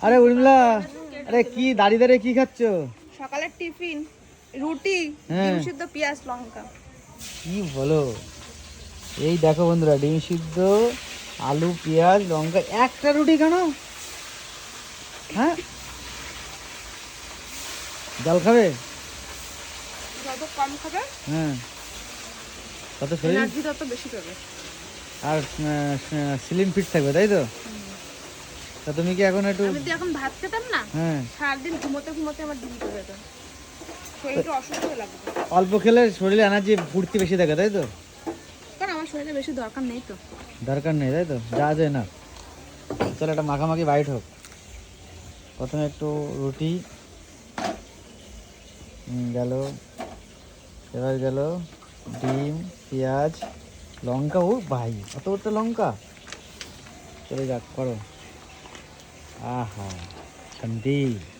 আরে উর্মিলা আরে কি দাঁড়িয়ে দাঁড়িয়ে কি খাচ্ছ? সকালের টিফিন রুটি হ্যাঁ। ডিম সিদ্ধ পেঁয়াজ লঙ্কা। কি বলো? এই দেখো বন্ধুরা ডিম সিদ্ধ আলু পেঁয়াজ লঙ্কা একটা রুটি কেন? হ্যাঁ? জল খাবে? যত কম খাবে হ্যাঁ। কত শরীর তত বেশি পাবে। আর স্লিম ফিট থাকবে তাই তো? তা তুমি কি এখন একটু আমি যদি এখন ভাত খেতাম না হ্যাঁ। সারাদিন ঘুমোতে ঘুমোতে আমার ডিম করে যেত শরীরটা অসুস্থ লাগবে অল্প খেলে শরীরে এনার্জি ফুর্তি বেশি থাকে তাই তো? কারণ আমার শরীরে বেশি দরকার নেই তো। দরকার নেই তাই তো? যা যায় না। চলো একটা মাখামাখি বাইট হোক। প্রথমে একটু রুটি। গেল। এবার গেল ডিম পেঁয়াজ লঙ্কা। ও ভাই অত বড় লঙ্কা। চলে যাক করো। 啊好，肯定。